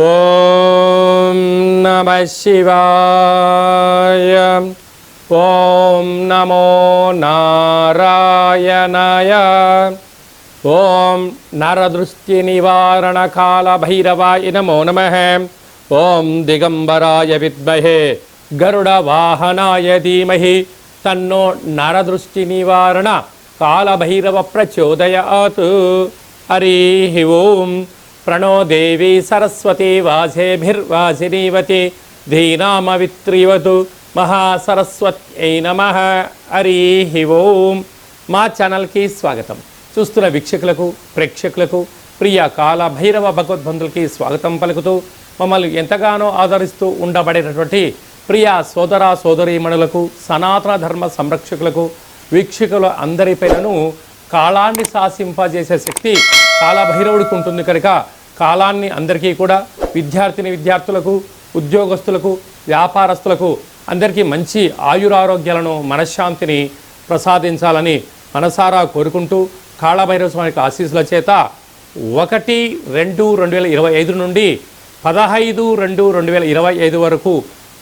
ఓం నమ శివాయ ఓం నమో నారాయణాయ ఓం నరదృష్టి నివారణ కాల భైరవాయ నమో నమ ఓం దిగంబరాయ విద్మహే గరుడవాహనాయ ధీమహి తన్నో నరదృష్టి నివారణ కాలభైరవ ప్రచోదయాత్. హరి ఓం. ప్రణోదేవి సరస్వతి వాసేభిర్వాసినీవతి. ధీనామవిత్రివతు మహాసరస్వత్యై నమ. హరి ఓం. మా ఛానల్కి స్వాగతం. చూస్తున్న వీక్షకులకు ప్రేక్షకులకు ప్రియ కాల భైరవ భగవద్బంధులకి స్వాగతం పలుకుతూ మమ్మల్ని ఎంతగానో ఆదరిస్తూ ఉండబడేటటువంటి ప్రియ సోదర సోదరీమణులకు సనాతన ధర్మ సంరక్షకులకు వీక్షకుల అందరిపైనను కాలాన్ని శాసింపజేసే శక్తి కాలభైరవుడికి ఉంటుంది కనుక కాలాన్ని అందరికీ కూడా విద్యార్థిని విద్యార్థులకు ఉద్యోగస్తులకు వ్యాపారస్తులకు అందరికీ మంచి ఆయురారోగ్యాలను మనశ్శాంతిని ప్రసాదించాలని మనసారా కోరుకుంటూ కాళభైరవ స్వామికి ఆశీస్సుల చేత ఒకటి రెండు రెండు వేల ఇరవై ఐదు నుండి పదహైదు రెండు రెండు వేల ఇరవై ఐదు వరకు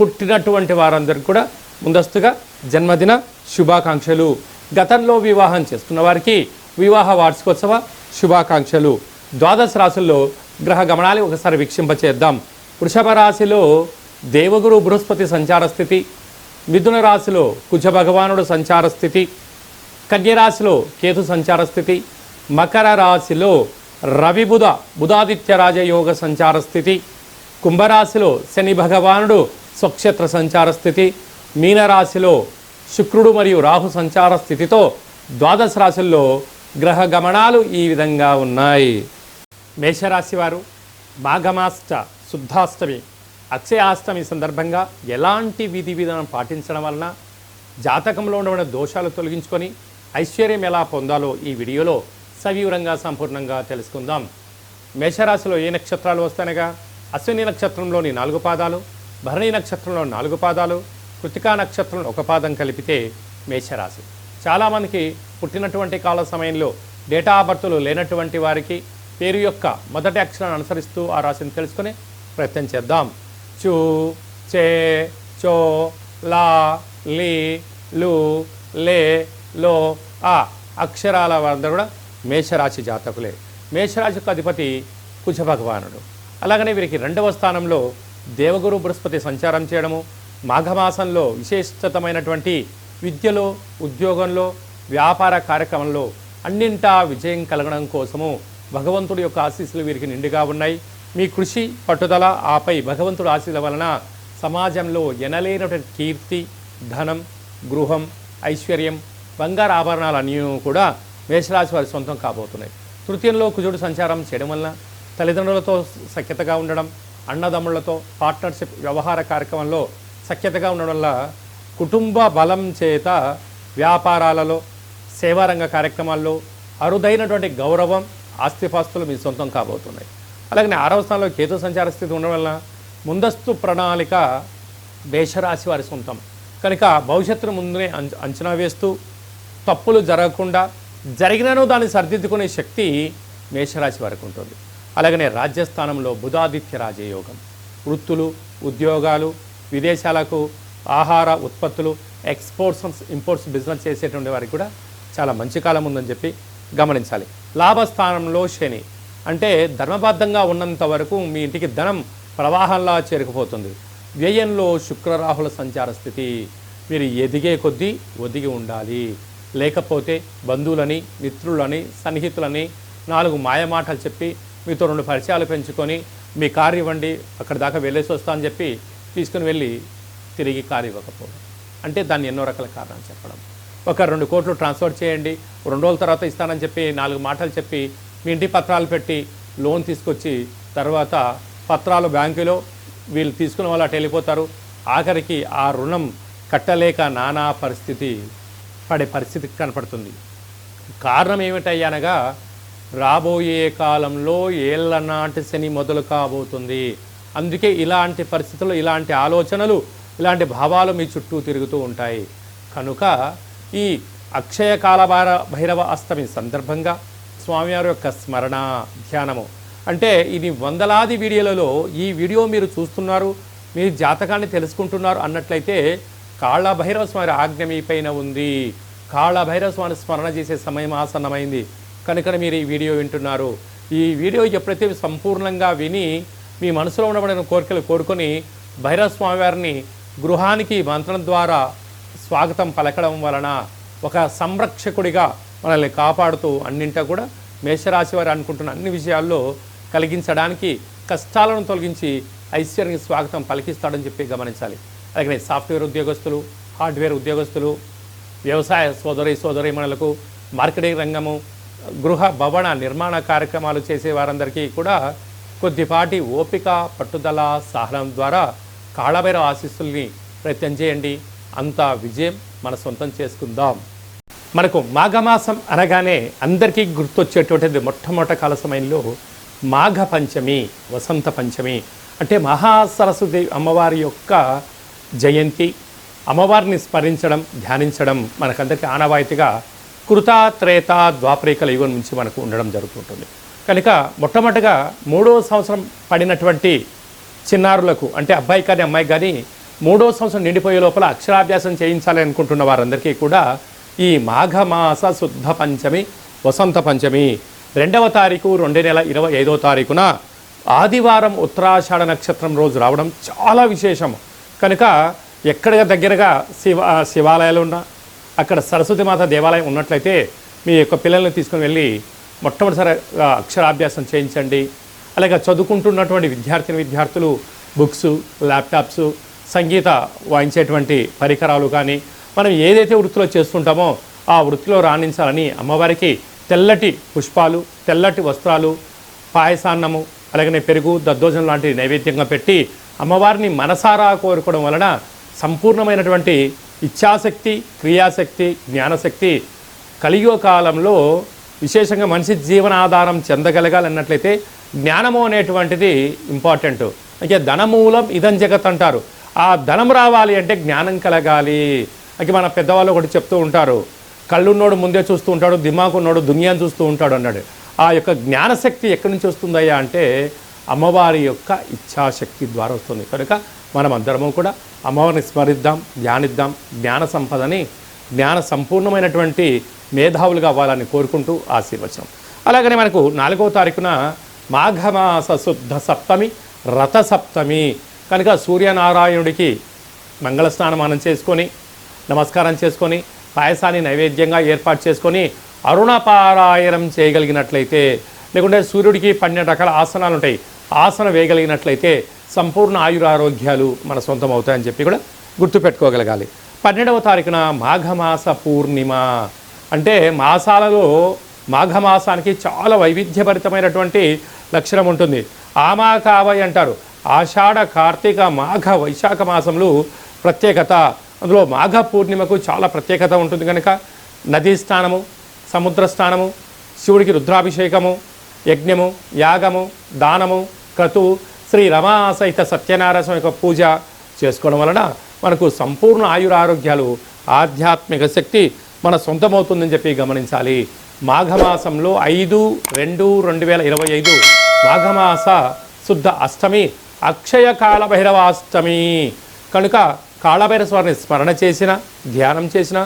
పుట్టినటువంటి వారందరికీ కూడా ముందస్తుగా జన్మదిన శుభాకాంక్షలు. గతంలో వివాహం చేసుకున్న వారికి వివాహ వార్షికోత్సవ శుభాకాంక్షలు. ద్వాదశ రాశుల్లో గ్రహ గమనాలు ఒకసారి వీక్షింపచేద్దాం. వృషభ రాశిలో దేవగురు బృహస్పతి సంచార స్థితి. మిథున రాశిలో కుజ భగవానుడు సంచార స్థితి. కన్యరాశిలో కేతు సంచార స్థితి. మకర రాశిలో రవి బుధ బుధాదిత్య రాజయోగ సంచార స్థితి. కుంభరాశిలో శని భగవానుడు స్వక్షేత్ర సంచార స్థితి మీనరాశిలో శుక్రుడు మరియు రాహు సంచార స్థితితో ద్వాదశ రాశుల్లో గ్రహ గమనాలు ఈ విధంగా ఉన్నాయి. మేషరాశి వారు మాఘమాష్ట శుద్ధాష్టమి అక్షయాష్టమి సందర్భంగా ఎలాంటి విధి విధానం పాటించడం వలన జాతకంలో ఉండబడిన దోషాలు తొలగించుకొని ఐశ్వర్యం ఎలా పొందాలో ఈ వీడియోలో సవివరంగా సంపూర్ణంగా తెలుసుకుందాం. మేషరాశిలో ఏ నక్షత్రాలు వస్తానగా అశ్విని నక్షత్రంలోని నాలుగు పాదాలు భరణి నక్షత్రంలో నాలుగు పాదాలు కృతికా నక్షత్రంలో ఒక పాదం కలిపితే మేషరాశి. చాలామందికి పుట్టినటువంటి కాల సమయంలో డేటా బర్తులు లేనటువంటి వారికి పేరు యొక్క మొదటి అక్షరాన్ని అనుసరిస్తూ ఆ రాశిని తెలుసుకుని ప్రయత్నం చేద్దాం. చూ చే చో లా లి లు లే లో ఆ అక్షరాల వారందరూ కూడా మేషరాశి జాతకులే. మేషరాశికి అధిపతి కుజ భగవానుడు. అలాగనే వీరికి రెండవ స్థానంలో దేవగురు బృహస్పతి సంచారం చేయడము మాఘమాసంలో విశేషతమైనటువంటి విద్యలో ఉద్యోగంలో వ్యాపార కార్యక్రమంలో అన్నింటా విజయం కలగడం కోసము భగవంతుడి యొక్క ఆశీస్సులు వీరికి నిండుగా ఉన్నాయి. మీ కృషి పట్టుదల ఆపై భగవంతుడి ఆశీస్సుల వలన సమాజంలో ఎనలేనటువంటి కీర్తి ధనం గృహం ఐశ్వర్యం బంగారు ఆభరణాలు అన్నీ కూడా మేషరాశి వారి సొంతం కాబోతున్నాయి. తృతీయంలో కుజుడు సంచారం చేయడం వలన తల్లిదండ్రులతో సఖ్యతగా ఉండడం అన్నదమ్ములతో పార్ట్నర్షిప్ వ్యవహార కార్యక్రమంలో సఖ్యతగా ఉండడం వల్ల కుటుంబ బలం చేత వ్యాపారాలలో సేవారంగ కార్యక్రమాల్లో అరుదైనటువంటి గౌరవం ఆస్తిపాస్తులు మీ సొంతం కాబోతున్నాయి. అలాగే ఆరవ స్థానంలో కేతు సంచార స్థితి ఉండడం వలన ముందస్తు ప్రణాళిక మేషరాశి వారి సొంతం. కనుక భవిష్యత్తును ముందునే అంచ- అంచనా వేస్తూ తప్పులు జరగకుండా జరిగినను దాన్ని సరిదిద్దుకునే శక్తి మేషరాశి వారికి ఉంటుంది. అలాగనే రాజ్యస్థానంలో బుధాదిత్య రాజయోగం. వృత్తులు ఉద్యోగాలు విదేశాలకు ఆహార ఉత్పత్తులు ఎక్స్పోర్ట్స్ ఇంపోర్ట్స్ బిజినెస్ చేసేటువంటి వారికి కూడా చాలా మంచి కాలం ఉందని చెప్పి గమనించాలి. లాభస్థానంలో శని. అంటే ధర్మబద్ధంగా ఉన్నంత వరకు మీ ఇంటికి ధనం ప్రవాహంలా చేరుకుపోతుంది. వ్యయంలో శుక్రరాహుల సంచార స్థితి. మీరు ఎదిగే కొద్దీ ఒదిగి ఉండాలి. లేకపోతే బంధువులని మిత్రులని సన్నిహితులని నాలుగు మాయమాటలు చెప్పి మీతో రెండు పరిచయాలు పెంచుకొని మీ కారు ఇవ్వండి అక్కడ దాకా వెళ్ళేసి వస్తా అని చెప్పి తీసుకుని వెళ్ళి తిరిగి కారు ఇవ్వకపోవడం. అంటే దాన్ని ఎన్నో రకాల కారణాలు చెప్పడం. ఒక రెండు కోట్లు ట్రాన్స్ఫర్ చేయండి రెండు రోజుల తర్వాత ఇస్తానని చెప్పి నాలుగు మాటలు చెప్పి మీ ఇంటి పత్రాలు పెట్టి లోన్ తీసుకొచ్చి తర్వాత పత్రాలు బ్యాంకులో వీళ్ళు తీసుకున్న వాళ్ళు అటు వెళ్ళిపోతారు. ఆఖరికి ఆ రుణం కట్టలేక నానా పరిస్థితి పడే పరిస్థితి కనపడుతుంది. కారణం ఏమిటయ్యానగా రాబోయే కాలంలో ఏళ్ళ నాటి శని మొదలు కాబోతుంది. అందుకే ఇలాంటి పరిస్థితులు ఇలాంటి ఆలోచనలు ఇలాంటి భావాలు మీ చుట్టూ తిరుగుతూ ఉంటాయి. కనుక ఈ అక్షయ కాలభార భైరవ అష్టమి సందర్భంగా స్వామివారి యొక్క స్మరణ ధ్యానము. అంటే ఇది వందలాది వీడియోలలో ఈ వీడియో మీరు చూస్తున్నారు మీ జాతకాన్ని తెలుసుకుంటున్నారు అన్నట్లయితే కాళభైరవ స్వామి ఆజ్ఞ మీ పైన ఉంది. కాళభైరవ స్వామి స్మరణ చేసే సమయం ఆసన్నమైంది. కనుక మీరు ఈ వీడియో వింటున్నారు. ఈ వీడియో ఎప్పుడైతే సంపూర్ణంగా విని మీ మనసులో ఉండబడిన కోరికలు కోరుకొని భైరవ స్వామి వారిని గృహానికి మంత్రం ద్వారా స్వాగతం పలకడం వలన ఒక సంరక్షకుడిగా మనల్ని కాపాడుతూ అన్నింటా కూడా మేషరాశి వారు అనుకుంటున్న అన్ని విషయాల్లో కలిగించడానికి కష్టాలను తొలగించి ఐశ్వర్యానికి స్వాగతం పలికిస్తాడని చెప్పి గమనించాలి. అలాగే సాఫ్ట్వేర్ ఉద్యోగస్తులు హార్డ్వేర్ ఉద్యోగస్తులు వ్యవసాయ సోదరి సోదరీమణులకు మార్కెటింగ్ రంగము గృహ భవన నిర్మాణ కార్యక్రమాలు చేసే వారందరికీ కూడా కొద్దిపాటి ఓపిక పట్టుదల సహనం ద్వారా కాళభైరవ ఆశీస్సుల్ని ప్రయత్నం చేయండి. అంత విజయం మన సొంతం చేసుకుందాం. మనకు మాఘమాసం అనగానే అందరికీ గుర్తొచ్చేటువంటిది మొట్టమొదటి కాల సమయంలో మాఘ పంచమి వసంత పంచమి అంటే మహాసరస్వతి అమ్మవారి యొక్క జయంతి. అమ్మవారిని స్మరించడం ధ్యానించడం మనకందరికీ ఆనవాయితీగా కృత త్రేత ద్వాపరికల యుగం నుంచి మనకు ఉండడం జరుగుతుంటుంది. కనుక మొట్టమొదటిగా మూడో సంవత్సరం పడినటువంటి చిన్నారులకు అంటే అబ్బాయి కానీ అమ్మాయి కానీ మూడో సంవత్సరం నిండిపోయే లోపల అక్షరాభ్యాసం చేయించాలి అనుకుంటున్న వారందరికీ కూడా ఈ మాఘమాస శుద్ధ పంచమి వసంత పంచమి రెండవ తారీఖు రెండు నెల ఇరవై ఐదో తారీఖున ఆదివారం ఉత్తరాషాఢ నక్షత్రం రోజు రావడం చాలా విశేషం కనుక ఎక్కడ దగ్గరగా శివ శివాలయాలు ఉన్నా అక్కడ సరస్వతి మాత దేవాలయం ఉన్నట్లయితే మీ యొక్క పిల్లల్ని తీసుకుని వెళ్ళి మొట్టమొదటిసారి అక్షరాభ్యాసం చేయించండి. అలాగే చదువుకుంటున్నటువంటి విద్యార్థిని విద్యార్థులు బుక్స్ ల్యాప్టాప్స్ సంగీత వాయించేటువంటి పరికరాలు కానీ మనం ఏదైతే వృత్తిలో చేస్తుంటామో ఆ వృత్తిలో రాణించాలని అమ్మవారికి తెల్లటి పుష్పాలు తెల్లటి వస్త్రాలు పాయసాన్నము అలాగనే పెరుగు దద్దోజనం లాంటి నైవేద్యంగా పెట్టి అమ్మవారిని మనసారా కోరుకోవడం వలన సంపూర్ణమైనటువంటి ఇచ్ఛాశక్తి క్రియాశక్తి జ్ఞానశక్తి కలియుగ కాలంలో విశేషంగా మనిషి జీవనాధారం చెందగలగాలన్నట్లయితే జ్ఞానము అనేటువంటిది ఇంపార్టెంట్ అంటే ధనమూలం ఇదం జగత్ అంటారు. ఆ ధనం రావాలి అంటే జ్ఞానం కలగాలి. అయితే మన పెద్దవాళ్ళు ఒకటి చెప్తూ ఉంటారు. కళ్ళున్నోడు ముందే చూస్తూ ఉంటాడు దిమాకున్నోడు దునియాను చూస్తూ ఉంటాడు అన్నాడు. ఆ యొక్క జ్ఞానశక్తి ఎక్కడి నుంచి వస్తుందయ్యా అంటే అమ్మవారి యొక్క ఇచ్ఛాశక్తి ద్వారా వస్తుంది. కనుక మనం అందరము కూడా అమ్మవారిని స్మరిద్దాం ధ్యానిద్దాం. జ్ఞాన సంపదని జ్ఞాన సంపూర్ణమైనటువంటి మేధావులుగా అవ్వాలని కోరుకుంటూ ఆశీర్వచనం. అలాగనే మనకు నాలుగవ తారీఖున మాఘమాస శుద్ధ సప్తమి రథ సప్తమి. కనుక సూర్యనారాయణుడికి మంగళ స్నానమానం చేసుకొని నమస్కారం చేసుకొని పాయసాన్ని నైవేద్యంగా ఏర్పాటు చేసుకొని అరుణపారాయణం చేయగలిగినట్లయితే లేకుంటే సూర్యుడికి పన్నెండు రకాల ఆసనాలు ఉంటాయి ఆసనం వేయగలిగినట్లయితే సంపూర్ణ ఆయురారోగ్యాలు మన సొంతం అవుతాయని చెప్పి కూడా గుర్తుపెట్టుకోగలగాలి. పన్నెండవ తారీఖున మాఘమాస పూర్ణిమ. అంటే మాసాలలో మాఘమాసానికి చాలా వైవిధ్యభరితమైనటువంటి లక్షణం ఉంటుంది. ఆమాకావై అంటారు. ఆషాఢ కార్తీక మాఘ వైశాఖ మాసంలో ప్రత్యేకత. అందులో మాఘ పూర్ణిమకు చాలా ప్రత్యేకత ఉంటుంది కనుక నదీ స్నానము సముద్ర స్నానము శివుడికి రుద్రాభిషేకము యజ్ఞము యాగము దానము క్రతువు శ్రీ రమా సహిత సత్యనారాయణ స్వామి యొక్క పూజ చేసుకోవడం వలన మనకు సంపూర్ణ ఆయురారోగ్యాలు ఆధ్యాత్మిక శక్తి మన సొంతమవుతుందని చెప్పి గమనించాలి. మాఘమాసంలో ఐదు రెండు రెండు వేల ఇరవై ఐదు మాఘమాస శుద్ధ అష్టమి అక్షయ కాళభైరవాష్టమి కనుక కాళభైరవ స్వామిని స్మరణ చేసిన ధ్యానం చేసిన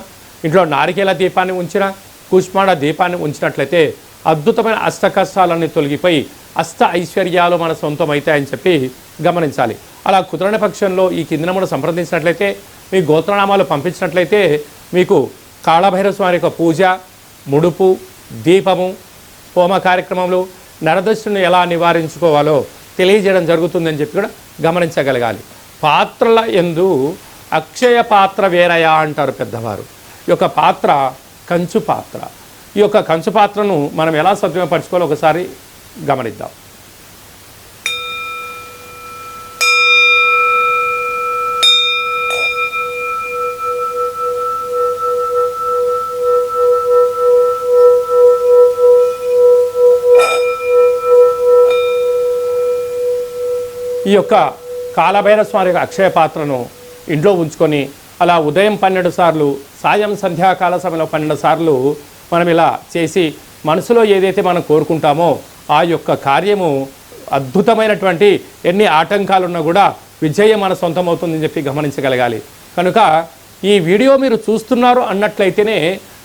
ఇంట్లో నారికేల దీపాన్ని ఉంచిన కూష్మాండ దీపాన్ని ఉంచినట్లయితే అద్భుతమైన అష్ట కష్టాలన్నీ తొలగిపోయి అష్ట ఐశ్వర్యాలు మన సొంతం అవుతాయని చెప్పి గమనించాలి. అలా కుదరని పక్షంలో ఈ కింద నమూనా సంప్రదించినట్లయితే మీ గోత్రనామాలు పంపించినట్లయితే మీకు కాళభైరవ స్వామి యొక్క పూజ ముడుపు దీపము హోమ కార్యక్రమంలో నరదృష్టిని ఎలా నివారించుకోవాలో తెలియజేయడం జరుగుతుందని చెప్పి కూడా గమనించగలగాలి. పాత్రల ఎందు అక్షయ పాత్ర వేరయా అంటారు పెద్దవారు. ఈ యొక్క పాత్ర కంచు పాత్ర. ఈ యొక్క కంచు పాత్రను మనం ఎలా సద్వినియోగపరచుకోవాలో ఒకసారి గమనిద్దాం. ఈ యొక్క కాలభైర స్వామి యొక్క అక్షయ పాత్రను ఇంట్లో ఉంచుకొని అలా ఉదయం పన్నెండు సార్లు సాయం సంధ్యాకాల సమయంలో పన్నెండు సార్లు మనం ఇలా చేసి మనసులో ఏదైతే మనం కోరుకుంటామో ఆ యొక్క కార్యము అద్భుతమైనటువంటి ఎన్ని ఆటంకాలున్నా కూడా విజయం మన సొంతమవుతుందని చెప్పి గమనించగలగాలి. కనుక ఈ వీడియో మీరు చూస్తున్నారు అన్నట్లయితేనే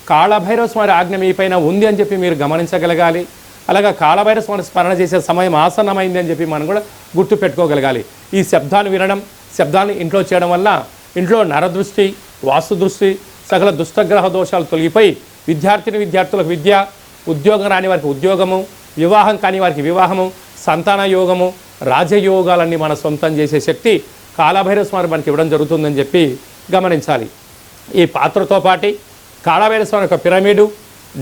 కాళభైరవ స్వామి ఆజ్ఞ మీ పైన ఉంది అని చెప్పి మీరు గమనించగలగాలి. అలాగే కాళభైరవ స్వామి స్మరణ చేసే సమయం ఆసన్నమైంది అని చెప్పి మనం కూడా గుర్తు పెట్టుకోగలగాలి. ఈ శబ్దాన్ని వినడం శబ్దాన్ని ఇంట్లో చేయడం వల్ల ఇంట్లో నరదృష్టి వాస్తు దృష్టి సకల దుష్టగ్రహ దోషాలు తొలగిపోయి విద్యార్థిని విద్యార్థులకు విద్య ఉద్యోగం రాని వారికి ఉద్యోగము వివాహం కాని వారికి వివాహము సంతాన యోగము రాజయోగాలన్నీ మన సొంతం చేసే శక్తి కాళభైరవ స్వామి మనకి ఇవ్వడం జరుగుతుందని చెప్పి గమనించాలి. ఈ పాత్రతో పాటి కాళభైరవ స్వామి యొక్క పిరమిడు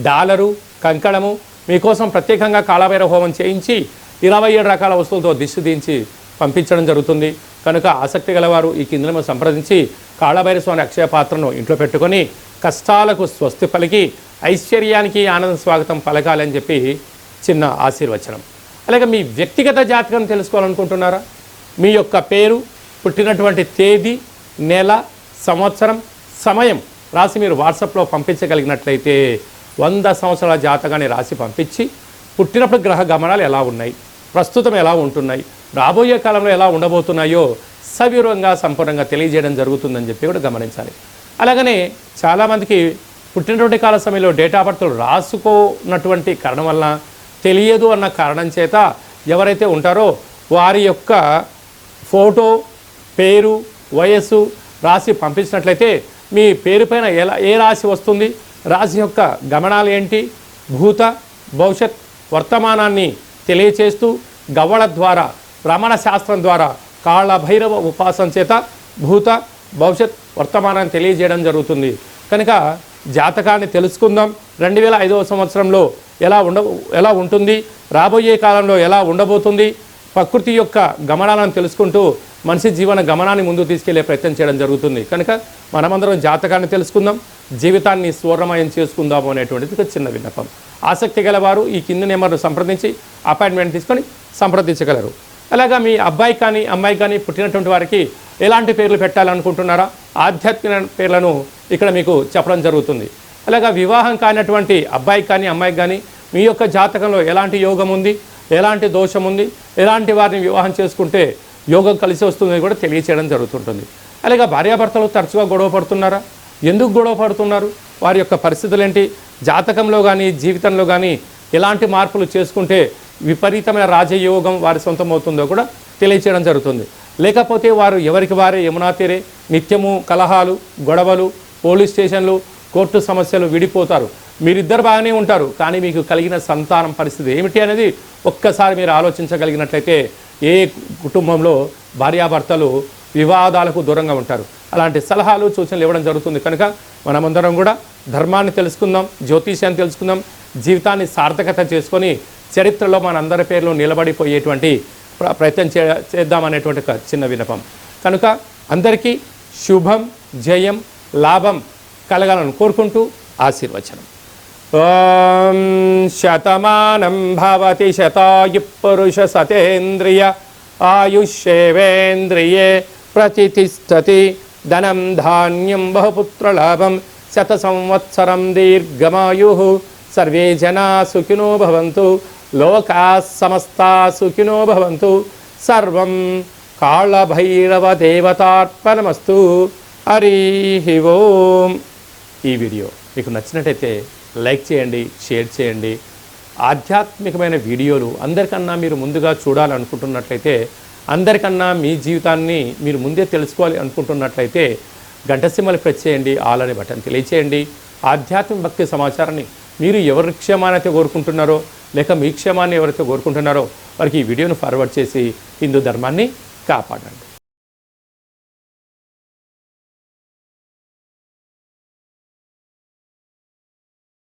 డాలరు కంకణము మీకోసం ప్రత్యేకంగా కాళభైరవ హోమం చేయించి ఇరవై ఏడు రకాల వస్తువులతో దిష్టి దించి పంపించడం జరుగుతుంది. కనుక ఆసక్తి గలవారు ఈ కింద సంప్రదించి కాళభైరవ స్వామి అక్షయ పాత్రను ఇంట్లో పెట్టుకొని కష్టాలకు స్వస్తి పలికి ఐశ్వర్యానికి ఆనంద స్వాగతం పలకాలని చెప్పి చిన్న ఆశీర్వచనం. అలాగే మీ వ్యక్తిగత జాతకం తెలుసుకోవాలనుకుంటున్నారా? మీ యొక్క పేరు పుట్టినటువంటి తేదీ నెల సంవత్సరం సమయం రాసి మీరు వాట్సాప్లో పంపించగలిగినట్లయితే వంద సంవత్సరాల జాతకాన్ని రాసి పంపించి పుట్టినప్పుడు గ్రహ గమనాలు ఎలా ఉన్నాయి? ప్రస్తుతం ఎలా ఉంటున్నాయి? రాబోయే కాలంలో ఎలా ఉండబోతున్నాయో సవివరంగా సంపూర్ణంగా తెలియజేయడం జరుగుతుందని చెప్పి కూడా గమనించాలి. అలాగనే చాలామందికి పుట్టినటువంటి కాల సమయంలో డేటా బర్త్లు రాసుకోనటువంటి కారణం వలన తెలియదు అన్న కారణం చేత ఎవరైతే ఉంటారో వారి యొక్క ఫోటో పేరు వయస్సు రాసి పంపించినట్లయితే మీ పేరు పైన ఎలా ఏ రాశి వస్తుంది రాశి యొక్క గమనాలు ఏంటి భూత భవిష్యత్ వర్తమానాన్ని తెలియచేస్తూ గవ్వళ ద్వారా రమణ శాస్త్రం ద్వారా కాళభైరవ ఉపాసన చేత భూత భవిష్యత్ వర్తమానాన్ని తెలియజేయడం జరుగుతుంది. కనుక జాతకాన్ని తెలుసుకుందాం. రెండు వేల ఐదవ సంవత్సరంలో ఎలా ఉండ ఎలా ఉంటుంది? రాబోయే కాలంలో ఎలా ఉండబోతుంది? ప్రకృతి యొక్క గమనాలను తెలుసుకుంటూ మనిషి జీవన గమనాన్ని ముందుకు తీసుకెళ్ళే ప్రయత్నం చేయడం జరుగుతుంది. కనుక మనమందరం జాతకాన్ని తెలుసుకుందాం. జీవితాన్ని స్వర్ణమయం చేసుకుందాము అనేటువంటిది ఒక చిన్న విన్నపం. ఆసక్తి గలవారు ఈ కింది నెంబర్ను సంప్రదించి అపాయింట్మెంట్ తీసుకొని సంప్రదించగలరు. అలాగా మీ అబ్బాయి కానీ అమ్మాయి కానీ పుట్టినటువంటి వారికి ఎలాంటి పేర్లు పెట్టాలనుకుంటున్నారా? ఆధ్యాత్మిక పేర్లను ఇక్కడ మీకు చెప్పడం జరుగుతుంది. అలాగా వివాహం కానటువంటి అబ్బాయికి కానీ అమ్మాయికి కానీ మీ యొక్క జాతకంలో ఎలాంటి యోగం ఉంది? ఎలాంటి దోషం ఉంది? ఎలాంటి వారిని వివాహం చేసుకుంటే యోగం కలిసి వస్తుందని కూడా తెలియచేయడం జరుగుతుంటుంది. అలాగే భార్యాభర్తలు తరచుగా గొడవ పడుతున్నారా? ఎందుకు గొడవ పడుతున్నారు? వారి యొక్క పరిస్థితులు ఏంటి జాతకంలో కానీ జీవితంలో కానీ ఎలాంటి మార్పులు చేసుకుంటే విపరీతమైన రాజయోగం వారి సొంతం అవుతుందో కూడా తెలియచేయడం జరుగుతుంది. లేకపోతే వారు ఎవరికి వారే యమునా తీరే నిత్యము కలహాలు గొడవలు పోలీస్ స్టేషన్లు కోర్టు సమస్యలు విడిపోతారు. మీరిద్దరు బాగానే ఉంటారు కానీ మీకు కలిగిన సంతానం పరిస్థితి ఏమిటి అనేది ఒక్కసారి మీరు ఆలోచించగలిగినట్లయితే ఏ కుటుంబంలో భార్యాభర్తలు వివాదాలకు దూరంగా ఉంటారు. అలాంటి సలహాలు సూచనలు ఇవ్వడం జరుగుతుంది. కనుక మనమందరం కూడా ధర్మాన్ని తెలుసుకుందాం జ్యోతిష్యాన్ని తెలుసుకుందాం జీవితాన్ని సార్థకత చేసుకొని చరిత్రలో మనందరి పేర్లు నిలబడిపోయేటువంటి ప్ర- ప్రయత్నం చే చేద్దామనేటువంటి ఒక చిన్న వినపం కనుక అందరికీ శుభం జయం లాభం కలగాలని కోరుకుంటూ ఆశీర్వచనం. ఓం శతమానం భవతి శతాయు పురుష సతేంద్రియ ఆయుష్యేవేంద్రియే ప్రతిష్టతి ధనం ధాన్యం బహుపుత్రలాభం శత సంవత్సరం దీర్ఘమాయు. సర్వే జనా సుఖినో భవంతు. లోకా సమస్తా సుఖినో భవంతు. సర్వం కాళభైరవ దేవతార్పణమస్తు హరి ఓం. ఈ వీడియో మీకు నచ్చినట్టయితే లైక్ చేయండి షేర్ చేయండి. ఆధ్యాత్మికమైన వీడియోలు అందరికన్నా మీరు ముందుగా చూడాలనుకుంటున్నట్లయితే అందరికన్నా మీ జీవితాన్ని మీరు ముందే తెలుసుకోవాలి అనుకుంటున్నట్లయితే గంటసిమ్మలు ప్రెస్ చేయండి ఆల్ అనే బటన్ తెలియచేయండి. ఆధ్యాత్మిక భక్తి సమాచారాన్ని మీరు ఎవరి క్షేమాన్ని అయితే కోరుకుంటున్నారో లేక మీ క్షేమాన్ని ఎవరైతే కోరుకుంటున్నారో వారికి ఈ వీడియోను ఫార్వర్డ్ చేసి హిందూ ధర్మాన్ని కాపాడండి.